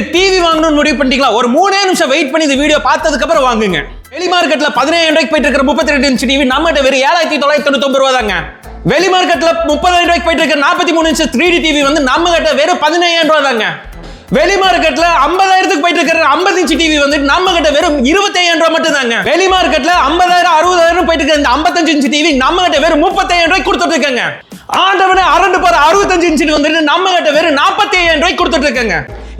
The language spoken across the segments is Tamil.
நீங்க டிவி வாங்கணும்னு முடிவு பண்ணிட்டீங்களா? ஒரு மூணே நிமிஷம் வெயிட் பண்ணி இந்த வீடியோ பார்த்ததுக்கு அப்புறம் வாங்குங்க. வெளி மார்க்கெட்ல பதினேழு ரூபாய்க்கு போயிட்டு இருக்கிற முப்பத்தி ரெண்டு இன்ச் டிவி நம்மகிட்ட வெறும் ஏழாயிரத்தி தொள்ளாயிரத்தி தொண்ணூத்தி ரூபா தாங்க. வெளி மார்க்கெட்ல முப்பதாயிரம் ரூபாய்க்கு போயிட்டு இருக்கிற நாற்பத்தி மூணு இன்ச் த்ரீ டி டிவி வந்து நம்ம கிட்ட வெறும் பதினையாயிரம் ரூபா தாங்க. வெளி மார்க்கெட்ல ஐம்பதாயிரத்துக்கு போயிட்டு இருக்கிற ஐம்பது இன்ச்சு டிவி வந்து நம்ம கிட்ட வெறும் இருபத்தையாயிரம் ரூபாய் மட்டும் தாங்க. வெளி மார்க்கெட்ல ஐம்பதாயிரம் அறுபதாயிரம் போயிட்டு இருக்கிற இந்த ஐம்பத்தஞ்சு இன்ச்சு டிவி நம்ம கிட்ட வெறும் முப்பத்தாயிரம் ரூபாய் கொடுத்துட்டு இருக்காங்க. ஆண்டவனே அரண்டு போற அறுபத்தஞ்சு இன்ச்சு வந்துட்டு நம்ம கிட்ட வெறும் நாற்பத்தி ஐயாயிரம் ரூபாய் கொடுத்துட்டு இருக்காங்க.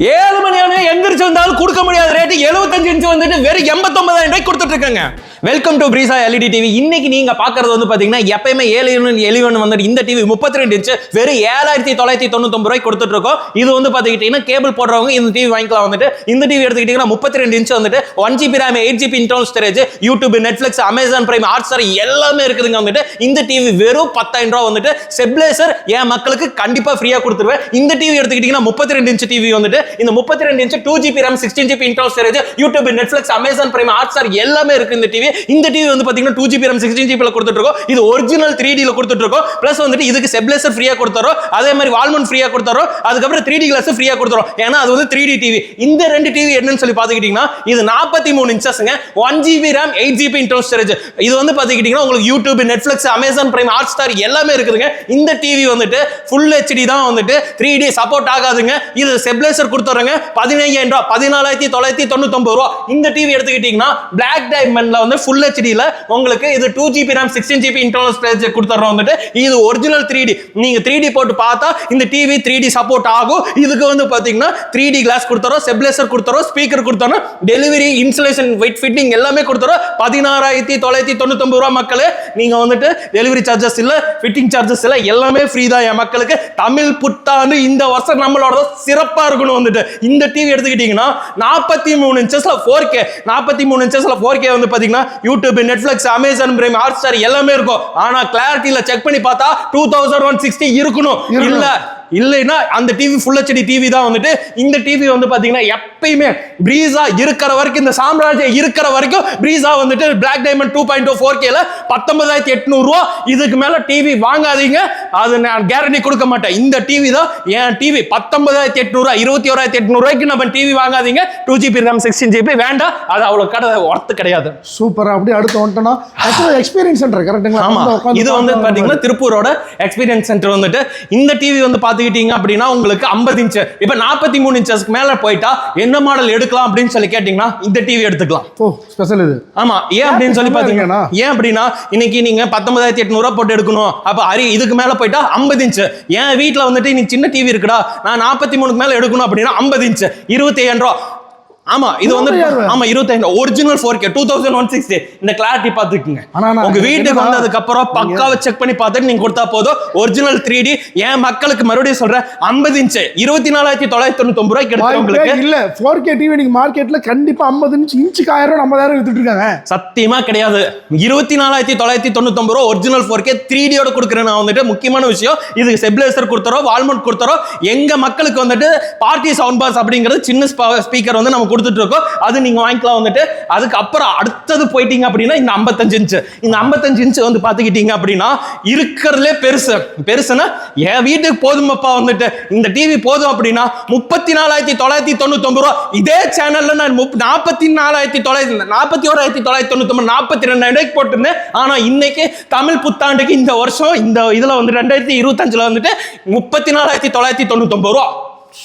ஏழு மணி ஆனால் எந்திரிச்சு வந்தாலும் கொடுக்க முடியாத ரேட்டு எழுபத்தஞ்சு இன்ச்சு வந்துட்டு வெறும் எண்பத்தொன்பதாயிரம் ரூபாய்க்கு கொடுத்துட்டு இருக்காங்க. Welcome to Breeza LED TV இன்னைக்கு நீங்க பாக்குறது வந்து பாத்தீங்கன்னா எப்பயுமே ஏழு எலிவன் வந்துட்டு இந்த டிவி முப்பத்தி ரெண்டு இன்ச் வெறும் ஏழாயிரத்தி தொள்ளாயிரத்தி தொண்ணூத்தொம்பது ரூபாய் கொடுத்துட்டு இருக்கோம். இது வந்து பாத்துக்கிட்டீங்கன்னா கேபிள் போடுறவங்க இந்த டிவி வாங்கிக்கலாம் வந்துட்டு. இந்த டிவி எடுத்துக்கிட்டீங்கன்னா முப்பத்தி ரெண்டு இன்ச்சு வந்துட்டு one GB RAM eight GB internal storage YouTube Netflix Amazon Prime Hotstar எல்லாமே இருக்குதுங்க வந்துட்டு. இந்த டிவி வெறும் பத்தாயிரம் ரூபா வந்துட்டு. ஸ்டெபிளைசர் என் மக்களுக்கு கண்டிப்பா ஃப்ரீயா கொடுத்துருவேன். இந்த டிவி எடுத்துக்கிட்டீங்கன்னா முப்பத்தி ரெண்டு இன்ச்சு டிவி வந்துட்டு இந்த முப்பத்தி ரெண்டு inch two GB RAM sixteen GB internal storage YouTube Netflix Amazon Prime Hotstar எல்லாமே இருக்கு இந்த டிவி இந்த டிவி வந்து பார்த்தீங்கன்னா டூ ஜிபி ரேம் சிக்ஸ்டீன் ஜிபில கொடுத்துட்ருக்கோம் இது ஒரிஜினல் த்ரீ டியில் கொடுத்துட்ருக்கோம் ப்ளஸ் வந்துட்டு இதுக்கு செப்லேசர் ஃப்ரீயாக கொடுத்துறோம். அதே மாதிரி வால்மன் ஃப்ரீயாக கொடுத்துறோம். அதுக்கப்புறம் த்ரீ டி கிளாஸ் ஃப்ரீயாக கொடுத்துறோம். ஏன்னா அது வந்து த்ரீ டி டிவி இந்த ரெண்டு டிவி என்னன்னு சொல்லி பார்த்துக்கிட்டிங்கன்னா இது நாற்பத்தி மூணு இன்ச்சஸ்ங்க one GB RAM eight GB internal storage இது வந்து பார்த்துக்கிட்டிங்கன்னா உங்களுக்கு YouTube Netflix Amazon Prime Hotstar எல்லாமே இருக்குதுங்க. இந்த டிவி வந்துட்டு ஃபுல் ஹெச்டி தான் வந்துட்டு த்ரீ டி சப்போர்ட் ஆகாதுங்க. இது செப்லேசர் கொடுத்துறோங்க. பதினையாயிரம் ரூபா பதினாலாயிரத்தி தொள்ளாயிரத்தி தொண்ணூத்தொம்பது ரூபா இந்த டிவி எடுத்துக்கிட்டிங்கன்னா பிளாக் டைமண்ட்ல வந்து ஃபுல் ஹெச்டியில் உங்களுக்கு இது two GB RAM sixteen GB internal storage கொடுத்துறோம் வந்துட்டு இது ஒரிஜினல் த்ரீ டி நீங்கள் த்ரீ டி போட்டு பார்த்தா இந்த டிவி த்ரீ டி சப்போர்ட் ஆகும். இதுக்கு வந்து பார்த்தீங்கன்னா த்ரீ டி கிளாஸ் கொடுத்துறோம் ஸ்டெபிளைசர் கொடுத்துறோம் ஸ்பீக்கர் கொடுத்துறோம் டெலிவரி இன்சுலேஷன் வெயிட் ஃபிட்டிங் எல்லாமே கொடுத்துறோம். பதினாறாயிரத்தி தொள்ளாயிரத்தி தொண்ணூத்தொம்பது ரூபா மக்களே நீங்கள் வந்துட்டு டெலிவரி சார்ஜஸ் இல்லை ஃபிட்டிங் சார்ஜஸ் இல்லை எல்லாமே ஃப்ரீ தான் என் மக்களுக்கு. தமிழ் புத்தாண்டு இந்த வருஷம் நம்மளோட சிறப்பாக இருக்கணும் வந்துட்டு. இந்த டிவி எடுத்துக்கிட்டீங்கன்னா நாற்பத்தி மூணு இன்ச்சஸில் ஃபோர் கே நாற்பத்தி மூணு இன்ச்சஸில் ஃபோர் கே வந்து பார்த்தீங்கன்னா YouTube Netflix Amazon Prime Hotstar எல்லாமே இருக்கும். ஆனா கிளாரிட்டியில செக் பண்ணி பார்த்தா டூ தௌசண்ட் ஒன் சிக்ஸ்டி இருக்கணும். இல்ல இல்லைன்னா அந்த டிவி ஃபுல் ஹெச்டி டிவி தான் வந்துட்டு இந்த டிவி வந்து பாத்தீங்கன்னா எப்பயுமே பிரீசா இருக்கிற வரைக்கும் இந்த சாம்ராஜ்யம் இருக்கிற வரைக்கும் பிரீசா வந்துட்டு black diamond two point two four கேல பத்தொன்பதாயிரத்தி எட்நூறு ரூபா. இதுக்கு மேல டிவி வாங்காதீங்க. அது நான் கேரண்டி கொடுக்க மாட்டேன். இந்த டிவி தான் என் டிவி பத்தொன்பதாயிரத்தி எட்நூறு இருபத்தி ஓராயிரத்தி எட்நூறு ரூபாய்க்கு நம்ம டிவி வாங்காதீங்க. Two GB RAM sixteen GB வேண்டாம். அது அவ்வளவு கடை ஒர்த்து கிடையாது. சூப்பர் அப்படியே அடுத்து வந்துட்டோம்னா எக்ஸ்பீரியன்ஸ் சென்டர் கரெக்ட்டுங்களா ஆமா. வந்து உட்காந்து இது வந்து பார்க்கலாம் பாத்தீங்கன்னா திருப்பூரோட எக்ஸ்பீரியன்ஸ் சென்டர் வந்துட்டு இந்த டிவி வந்து பாத்துக்கிட்டீங்க அப்படின்னா உங்களுக்கு 50 இன்ச் இப்ப 43 மூணு இன்ச்சஸ்க்கு மேல போயிட்டா என்ன மாடல் எடுக்கலாம் அப்படின்னு சொல்லி கேட்டீங்கன்னா இந்த டிவி எடுத்துக்கலாம். ஓ ஸ்பெஷல் இது. ஆமா ஏன் அப்படின்னு சொல்லி நல்லா பாத்தீங்கன்னா ஏன் அப்படின்னா இன்னைக்கு நீங்க பத்தொன்பதாயிரத்தி எட்நூறுவா போட்டு எடுக்கணும். அப்ப அரி இதுக்கு மேல போயிட்டா 50 இன்ச் என் வீட்ல வந்துட்டு நீ சின்ன டிவி இருக்குடா நான் நாற்பத்தி மூணுக்கு மேல எடுக்கணும் அப்படின்னா 50 இன்ச் இருபத்தி ரூபா. ஆமா இது வந்து ஆமா இருபத்தாயிரம் original four K two thousand one sixty இந்த கிளாரிட்டி பாத்துக்குங்க உங்க வீட்டுக்கு வந்ததுக்கு அப்புறம் பக்காவை செக் பண்ணி பார்த்துட்டு நீங்க கொடுத்தா போதும். ஒரிஜினல் த்ரீ டி என் மக்களுக்கு மறுபடியும் சொல்றேன் 50 இன்ச் இருபத்தி நாலாயிரத்தி தொள்ளாயிரத்தி தொண்ணூத்தி ரூபாய்க்கு எடுத்து வாய்ப்பே உங்களுக்கு. இல்ல. ஃபோர் கே டிவி நீங்க மார்க்கெட்ல கண்டிப்பா ஐம்பது இன்ச் இன்ச்சுக்கு ஆயிரம் ஐம்பதாயிரம் வித்துட்டு இருக்காங்க. சத்தியமா கிடையாது. இருபத்தி நாலாயிரத்தி தொள்ளாயிரத்தி தொண்ணூத்தி ரூபா ஒரிஜினல் ஃபோர் கே த்ரீ டியோட கொடுக்குறேன் நான் வந்துட்டு. முக்கியமான விஷயம் இதுக்கு ஸ்டெபிளைசர் கொடுத்துறோம் வால்மவுண்ட் கொடுத்துறோம். எங்க மக்களுக்கு வந்துட்டு பார்ட்டி சவுண்ட் பாஸ் அப்படிங்கிறது சின்ன ஸ்பீக்கர் வந்து நம்ம கொடுத்துட்டு இருக்கோம் அது நீங்க வாங்கிக்கலாம் வந்துட்டு. அதுக்கப்புறம் அடுத்தது போயிட்டீங்க அப்படின்னா இந்த ஐம்பத்தஞ்சு இன்ச்சு இந்த ஐம்பத்தஞ்சு இன்ச்சு வந்து பாத்துக்கிட்டீங்க அப்படின்னா இருக்கிறதுலே பெருசு. பெருசுன்னா என் வீட்டுக்கு போதுமப்பா வந்துட்டு. இந்த டிவி போதும் அப்படின்னா முப்பத்தி நாலாயிரத்தி தொள்ளாயிரத்தி தொண்ணூத்தி ரூபா. இதே சேனல்ல நான் நாற்பத்தி நாலாயிரத்தி தொள்ளாயிரத்தி நாற்பத்தி ஓராயிரத்தி தொள்ளாயிரத்தி தொண்ணூத்தி நாற்பத்தி ரெண்டாயிரம் போட்டிருந்தேன். ஆனா இன்னைக்கு தமிழ் புத்தாண்டுக்கு இந்த வருஷம் இந்த இதுல வந்து ரெண்டாயிரத்தி இருபத்தஞ்சுல வந்துட்டு முப்பத்தி நாலாயிரத்தி தொள்ளாயிரத்தி தொண்ணூத்தி ரூபா.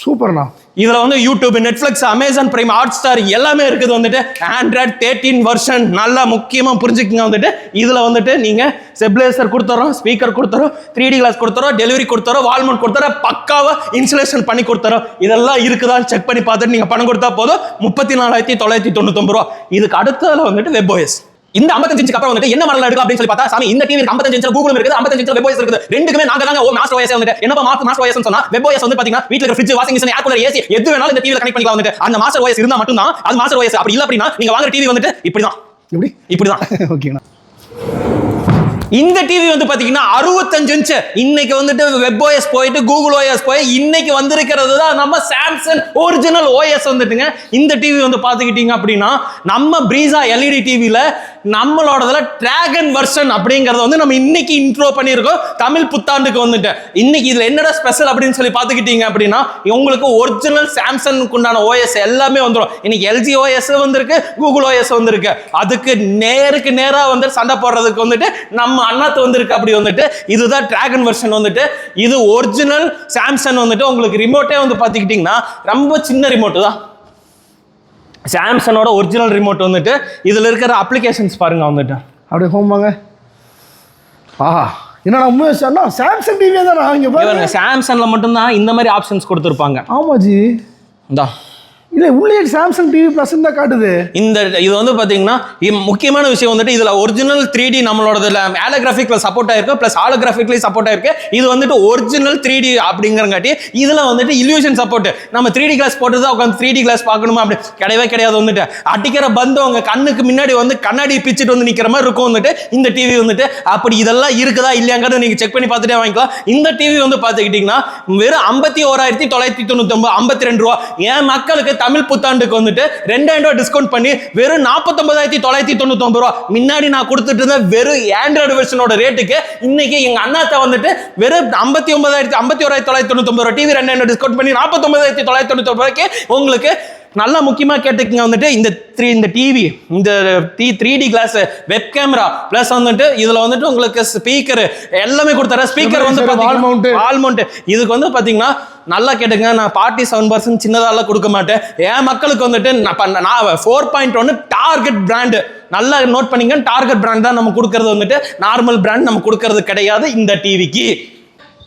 சூப்பர்ண்ணா. இதுல வந்து YouTube Netflix Amazon Prime Hotstar எல்லாமே இருக்குது வந்துட்டு. ஆண்ட்ராய்ட் தேர்ட்டின் வெர்ஷன் நல்லா முக்கியமாக புரிஞ்சுக்கங்க வந்துட்டு. இதுல வந்துட்டு நீங்க ஸ்டெபிளைசர் கொடுத்துறோம் ஸ்பீக்கர் கொடுத்துறோம் த்ரீ டி கிளாஸ் கொடுத்துறோம் டெலிவரி கொடுத்துறோம் வால்மவுண்ட் கொடுத்துறோம் பக்காவா இன்சுலேஷன் பண்ணி கொடுத்துறோம். இதெல்லாம் இருக்குதான்னு செக் பண்ணி பார்த்துட்டு நீங்க பணம் கொடுத்தா போதும். முப்பத்தி நாலாயிரத்தி தொள்ளாயிரத்தி தொண்ணூத்தொம்பது ரூபா. இதுக்கு அடுத்ததுல வந்துட்டு வெப் ஓஎஸ் இந்த 55 இன்ச்சுக்கு அப்புறம் வந்துட்டு என்ன மாடல் எடுக்கலாம் அப்படின்னு சொல்லி பார்த்தா சாமி இந்த டிவி 55 இன்ச்ல கூகுளும் இருக்குது 55 இன்ச்ல வெப் ஓஎஸ் இருக்குது. ரெண்டுக்குமே நாங்க தாங்க ஓ மாஸ்டர் ஓஎஸ் வந்துட்டு. என்னப்பா மாஸ்டர் மாஸ்டர் ஓஎஸ் சொன்னா வெப் ஓஎஸ் வந்து பாத்தீங்கன்னா இருக்க fridge washing machine air cooler AC எது வேணாலும் இந்த டிவில கனெக்ட் பண்ணிக்கலாம் வந்துட்டு. அந்த மாஸ்டர் ஓஎஸ் இருந்தா மட்டும் தான் அது மாஸ்டர் ஓஎஸ் அப்படி இல்ல அப்படின்னா நீங்க வாங்குற டிவி வந்துட்டு இப்படிதான். எப்படி? இப்படிதான். ஓகேண்ணா இந்த டிவி வந்து பாத்தீங்கன்னா அறுபத்தஞ்சு இன்ச் இன்னைக்கு வந்துட்டு வெப் ஓஎஸ் போயிட்டு கூகுள் ஓஎஸ் போய் இன்னைக்கு வந்திருக்கிறது தான் நம்ம சாம்சங் ஒரிஜினல் ஓஎஸ் வந்துட்டுங்க. இந்த டிவி வந்து பாத்துக்கிட்டீங்க அப்படின்னா நம்ம பிரீசா எல்இடி டிவில நம்மளோடதுல டிராகன் வெர்ஷன் அப்படிங்கறத வந்து நம்ம இன்னைக்கு இன்ட்ரோ பண்ணியிருக்கோம். தமிழ் புத்தாண்டுக்கு வந்துட்டு. இன்னைக்கு இதுல என்னடா ஸ்பெஷல் அப்படின்னு சொல்லி பாத்துக்கிட்டீங்க அப்படின்னா உங்களுக்கு ஒரிஜினல் சாம்சங்க்கு உண்டான ஓஎஸ் எல்லாமே வந்துடும் இன்னைக்கு எல்ஜி ஓஎஸ் வந்திருக்கு கூகுள் ஓஎஸ் வந்திருக்கு. அதுக்கு நேருக்கு நேரா வந்து சண்டை போடுறதுக்கு வந்துட்டு நம்ம அண்ணாத்து வந்திருக்கு அப்படி வந்துட்டு. இதுதான் டிராகன் வெர்ஷன் வந்துட்டு. இது ஒரிஜினல் சாம்சங் வந்துட்டு. உங்களுக்கு ரிமோட்டே வந்து பார்த்துக்கிட்டிங்கன்னா ரொம்ப சின்ன ரிமோட்டு தான். சாம்சங்கோட ஒரிஜினல் ரிமோட் வந்துட்டு இதில் இருக்கிற அப்ளிகேஷன்ஸ் பாருங்க வந்துட்டு. அப்படியே ஹோம் வாங்க. ஆஹா என்னடா உண்மையா சாம்சங் டிவியே தானே இங்கே பாருங்க சாம்சங்ல மட்டும்தான் இந்த மாதிரி ஆப்ஷன்ஸ் கொடுத்துருப்பாங்க. ஆமா ஜி இந்தா. இல்லை உள்ளே சாம்சங் டிவி ப்ளஸ் தான் காட்டுது. இந்த இது வந்து பார்த்தீங்கன்னா இம் முக்கியமான விஷயம் வந்துட்டு இதில் ஒரிஜினல் த்ரீ டி நம்மளோட ஆலோகிராஃபிக்ல சப்போர்ட் ஆயிருக்கு ப்ளஸ் ஆலோகிராஃபிக்லேயும் சப்போர்ட் ஆயிருக்கு. இது வந்துட்டு ஒரிஜினல் த்ரீ டி அப்படிங்கிறங்காட்டி இதில் வந்துட்டு இல்யூஷன் சப்போர்ட் நம்ம த்ரீ டி கிளாஸ் போட்டு தான் உட்காந்து த்ரீ டி கிளாஸ் பார்க்கணுமா அப்படி? கிடையவே கிடையாது வந்துட்டு. அடிக்கிற பந்து அவங்க கண்ணுக்கு முன்னாடி வந்து கண்ணாடி பிச்சுட்டு வந்து நிற்கிற மாதிரி இருக்கும் வந்துட்டு இந்த டிவி வந்துட்டு. அப்படி இதெல்லாம் இருக்குதா இல்லையாங்கிறது நீங்கள் செக் பண்ணி பார்த்துட்டே வாங்கிக்கலாம். இந்த டிவி வந்து பார்த்துக்கிட்டிங்கன்னா வெறும் ஐம்பத்தி ஓராயிரத்தி தொள்ளாயிரத்தி தொண்ணூத்தொம்பது ஐம்பத்தி ரெண்டு ரூபா. என் மக்களுக்கு தமிழ் புத்தாண்டுக்கு வந்துட்டு ரெண்டாயிரம் ரூபாய் டிஸ்கவுண்ட் பண்ணி வெறும் நாற்பத்தொன்பதாயிரத்தி தொள்ளாயிரத்தி தொண்ணூத்தொம்பது ரூபா. முன்னாடி நான் கொடுத்துட்டு இருந்த வெறும் ஆண்ட்ராய்டு வெர்ஷனோட ரேட்டுக்கு இன்னைக்கு எங்க அண்ணாத்த வந்துட்டு வெறும் ஐம்பத்தி ஒன்பதாயிரத்தி ஐம்பத்தி ஓராயிரத்தி தொள்ளாயிரத்தி தொண்ணூத்தொம்பது ரூபா. டிவி ரெண்டாயிரம் டிஸ்கவுண்ட் பண்ணி நாற்பத்தொன்பதாயிரத்தி தொள்ளாயிரத்தி தொண்ணூத்தொம்பது ரூபாய்க்கு உங்களுக்கு நல்லா முக்கியமாக கேட்டுக்கங்க வந்துட்டு இந்த த்ரீ இந்த டிவி இந்த D three D glass web camera plus வந்துட்டு இதில் வந்துட்டு உங்களுக்கு ஸ்பீக்கர் எல்லாமே கொடுத்தாரு ஸ்பீக்கர் வந்து. வால் மவுண்ட் இதுக்கு வந்து பார்த்தீங்கன்னா நல்லா கேட்டுங்க நான் பார்ட்டி செவன் பர்சன்ட் சின்னதாலாம் கொடுக்க மாட்டேன். என் மக்களுக்கு வந்துட்டு நான் நான் ஃபோர் பாயிண்ட் ஒன்று டார்கெட் பிராண்டு நல்லா நோட் பண்ணிங்க டார்கெட் பிராண்ட் தான் நம்ம கொடுக்கறது வந்துட்டு. நார்மல் பிராண்ட் நம்ம கொடுக்கறது கிடையாது இந்த டிவிக்கு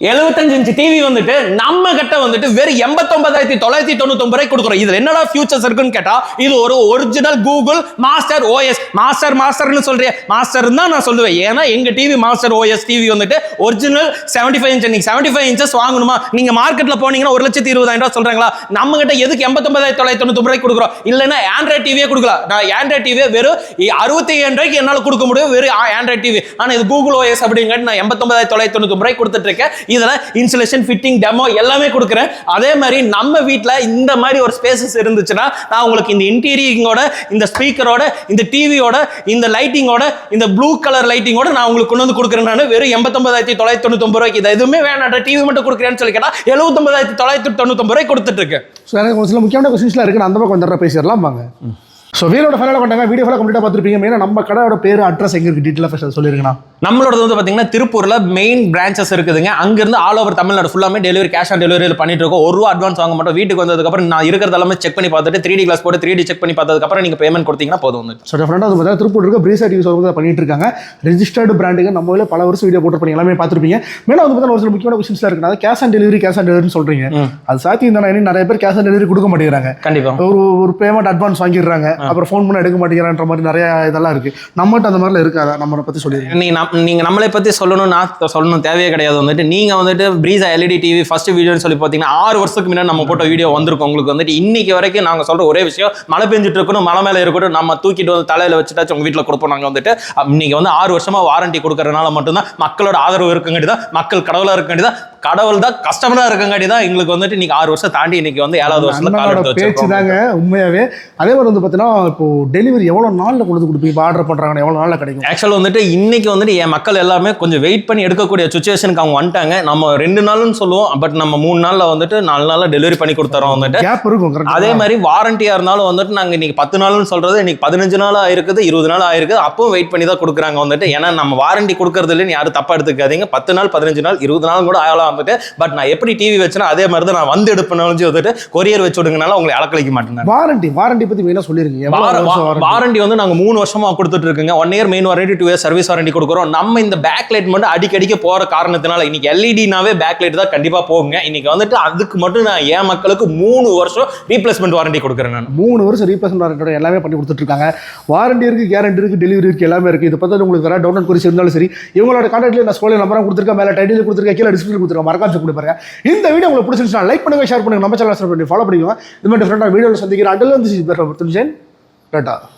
எழுபத்தஞ்சு இன்ச் டிவி வந்துட்டு நம்ம கிட்ட வந்துட்டு வெறும் எண்பத்தொன்பதாயிரத்தி தொள்ளாயிரத்தி தொண்ணூத்தொம்பது ரூபாய் கொடுக்குறோம். இதுல என்னடா ஃபியூச்சர்ஸ் இருக்குன்னு கேட்டா இது ஒரு original Google master OS master மாஸ்டர்னு சொல்றேன் மாஸ்டர் தான் நான் சொல்லுவேன். ஏன்னா எங்க டிவி மாஸ்டர் ஓஎஸ் டிவி வந்துட்டு ஒரிஜினல் செவன்டி ஃபைவ் இன்ச் நீங்க செவன்டி ஃபைவ் இன்ச்சஸ் வாங்கணுமா? நீங்க மார்க்கெட்ல போனீங்கன்னா ஒரு லட்சத்தி இருபதாயிரம் ரூபாய் சொல்றாங்களா? நம்ம கிட்ட எதுக்கு எண்பத்தொன்பதாயிரத்தி தொள்ளாயிரத்தி தொண்ணூத்தி ரூபாய் கொடுக்குறோம்? இல்லைன்னா ஆண்ட்ராய்ட் டிவியே கொடுக்கலாம். நான் ஆண்ட்ராய்ட் டிவியே வெறும் அறுபத்தி ஏழு ரூபாய்க்கு என்னால் கொடுக்க முடியும். வெறும் ஆண்ட்ராய்ட் டிவி ஆனா இது கூகுள் ஓஎஸ் அப்படிங்கிறது நான் எண்பத்தொன்பதாயிரத்தி தொள்ளாயிரத்தி தொண்ணூத்தி ரூபாய் கொடுத்துட்டு இருக்கேன். இதுல இன்சுலேஷன் ஃபிட்டிங் டெமோ எல்லாமே கொடுக்குறேன். அதே மாதிரி நம்ம வீட்ல இந்த மாதிரி ஒரு ஸ்பேசஸ் இருந்துச்சுன்னா நான் உங்களுக்கு இந்த இன்டீரியரிங்கோட இந்த ஸ்பீக்கரோட இந்த டிவியோட இந்த லைட்டிங்கோட இந்த ப்ளூ கலர் லைட்டிங்கோட நான் உங்களுக்கு கொண்டு வந்து கொடுக்குறேன் நான். வெறும் எண்பத்தொன்பதாயிரத்தி தொள்ளாயிரத்தி தொண்ணூத்தொம்பது ரூபாய்க்கு. இது எதுவுமே வேணாம். டிவி மட்டும் கொடுக்குறேன்னு சொல்லி கேட்டா எழுபத்தொன்பதாயிரத்தி தொள்ளாயிரத்தி தொண்ணூத்தொம்பது ரூபாய் கொடுத்துட்டு இருக்கேன் ஸோ எனக்கு ஒரு சில முக்கியமான கொஸ்டின்ஸ்லாம் இருக்குது நான் அந்த பக்கம் வந்துடுற பேசிடலாம். வாங்க. ஸோ வீடியோட ஃபைனலாக கொண்டாங்க. வீடியோ ஃபுல்லாக கம்ப்ளீட்டாக பார்த்துருப்பீங்க. மெயினாக நம்ம கடையோட பேர் அட்ரஸ் எங்கே இருக்குது டீட்டெயிலாக ஃபஸ்ட் நம்மளோடது வந்து பார்த்தீங்கன்னா திருப்பூரில் மெயின் பிரான்ச்சஸ் இருக்குதுங்க. அங்கேருந்து ஆல் ஓவர் தமிழ்நாடு ஃபுல்லாமே டெலிவரி கேஷ் ஆன் டெலிவரியில் பண்ணிட்டு இருக்கோம் ஒரு ரூபா அட்வான்ஸ் வாங்க மாட்டோம். வீட்டுக்கு வந்ததுக்கப்புறம் நான் இருக்கிறது எல்லாமே செக் பண்ணி பார்த்துட்டு த்ரீ டி கிளாஸ் போட்டு த்ரீ டி செக் பண்ணி பார்த்ததுக்கப்புறம் நீங்கள் பேமெண்ட் கொடுத்தீங்கன்னா போதும் வந்து ஸோ டெஃபரெண்டாக வந்து பார்த்தீங்கன்னா திருப்பூர் இருக்க பிரீசா டிவி தான் பண்ணிட்டு இருக்காங்க ரெஜிஸ்டர்டு பிராண்டுங்க நம்ம பல வருஷம் வீடியோ போட்டு எல்லாமே பார்த்துருப்பீங்க. மேலே வந்து பார்த்தீங்கன்னா ஒரு சில முக்கியமான கொஸ்டின்ஸ்லாம் இருக்குது அதாவது cash on delivery cash on டெலிவரின்னு சொல்கிறீங்க அது சாத்தியம் தானே. நிறைய பேர் கேஷ் ஆன் டெலிவரி கொடுக்க மாட்டேங்கிறாங்க. கண்டிப்பாக ஒரு ஒரு பேமெண்ட் அட்வான்ஸ் வாங்கிடுறாங்க. அப்புறம் ஃபோன் பண்ண எடுக்க மாட்டேங்கிறான்ற மாதிரி நிறைய இதெல்லாம் இருக்கு. நம்மகிட்ட அந்த மாதிரிலாம் இருக்காதா? நம்ம பற்றி சொல்லிடுங்க நீங்க நம் நீங்க நம்மளை பத்தி சொல்லணும் நான் சொல்லணும் தேவையே கிடையாது வந்துட்டு. நீங்க வந்துட்டு பிரீசா எல்இடி டிவி ஃபர்ஸ்ட் வீடியோன்னு சொல்லி பார்த்தீங்கன்னா ஆறு வருஷத்துக்கு முன்னாடி நம்ம போட்ட வீடியோ வந்திருக்கும். உங்களுக்கு வந்துட்டு இன்னைக்கு வரைக்கும் நாங்க சொல்ற ஒரே விஷயம் மழை பெஞ்சிட்டு இருக்கணும் மலை மேல இருக்கட்டும் நம்ம தூக்கிட்டு வந்து தலையில வச்சுட்டாச்சும் உங்க வீட்டில் கொடுப்போம் நாங்க வந்துட்டு. இன்னைக்கு வந்து ஆறு வருஷமா வாரண்டி கொடுக்கறதுனால மட்டும்தான் மக்களோட ஆதரவு இருக்குங்காட்டி தான் மக்கள் கடவுளா இருக்காண்டி தான் கடவுள் தான் கஸ்டமரா இருக்காண்டி தான் எங்களுக்கு வந்துட்டு இன்னைக்கு ஆறு வருஷம் தாண்டி இன்னைக்கு வந்து ஏழாவது எடுத்து பேச்சு தாங்க உண்மையாவே. அதே மாதிரி வந்து பார்த்தீங்கன்னா இப்போ டெலிவரி எவ்வளோ நாளில் கொண்டு வந்து கொடுப்பீங்க இப்போ ஆர்டர் பண்ணுறாங்க எவ்வளோ நாளில் கிடைக்கும்? ஆக்சுவல் வந்துட்டு இன்னைக்கு வந்துட்டு என் மக்கள் எல்லாமே கொஞ்சம் வெயிட் பண்ணி எடுக்கக்கூடிய சுச்சுவேஷனுக்கு அவங்க வந்துட்டாங்க. நம்ம ரெண்டு நாள்னு சொல்லுவோம் பட் நம்ம மூணு நாள்ல வந்துட்டு நாலு நாள்ல டெலிவரி பண்ணி கொடுத்துறோம் வந்துட்டு. கேப் இருக்கும்? அதே மாதிரி வாரண்டியா இருந்தாலும் வந்துட்டு நாங்க இன்னைக்கு பத்து நாள்னு சொல்றது இன்னைக்கு பதினஞ்சு நாள் ஆயிருக்குது இருபது நாள் ஆயிருக்குது அப்பவும் வெயிட் பண்ணி தான் கொடுக்குறாங்க வந்துட்டு. ஏன்னா நம்ம வாரண்டி கொடுக்கறது இல்லைன்னு யாரும் தப்பா எடுத்துக்காதீங்க. பத்து நாள் பதினஞ்சு நாள் இருபது நாள் கூட ஆகலாம் வந்துட்டு. பட் நான் எப்படி டிவி வச்சேன்னா அதே மாதிரி தான் நான் வந்து எடுப்பேனாலும் வந்துட்டு கொரியர் வச்சு விடுங்கனால உங்களை அளக்களிக்க மாட்டேன் வாரண்டி வாரண்டி பற்றி மெயினாக வருஷம் வாரண்டி வாரண்டி வந்து நாங்க மூணு வருஷமா கொடுத்துட்டு இருக்குங்க one year main warranty two year service warranty கொடுக்குறோம். நம்ம இந்த பேக் லைட் மட்டும் அடிக்கடிக்க போற காரணத்தினால இன்னைக்கு எல்இடினாவே பேக் லைட் தான் கண்டிப்பா போகுங்க. இன்னைக்கு வந்துட்டு அதுக்கு மட்டும் நான் என் மக்களுக்கு மூணு வருஷம் ரீப்ளேஸ்மெண்ட் வாரண்டி கொடுக்குறேன் நான். மூணு வருஷம் ரீப்ளேஸ்மெண்ட் வாரண்டியோட எல்லாமே பண்ணி கொடுத்துட்டு இருக்காங்க வாரண்டி இருக்கு கேரண்டி இருக்கு டெலிவரி இருக்கு எல்லாமே இருக்கு. இது பற்றி உங்களுக்கு வேற டவுன்லோட் குறிச்சு இருந்தாலும் சரி இவங்களோட கான்டாக்ட்ல நான் ஸ்கோலில் நம்பரும் கொடுத்துருக்கேன் மேலே டைட்டில் கொடுத்துருக்கேன் கீழே டிஸ்கிரிப்ஷன் கொடுத்துருக்கேன் மறக்காம பண்ணி பாருங்க. இந்த வீடியோ உங்களுக்கு பிடிச்சிருந்துச்சுன்னா லைக் பண்ணுங்க ஷேர் பண்ணுங்க. நம்ம சேனல் பண்ணி ஃபாலோ பண்ணிக்கோங்க. இது மாதிரி டிஃப்ரெண்டாக வீடியோவில் சந்திக்கிறேன். அண்டல் வந்து 这儿的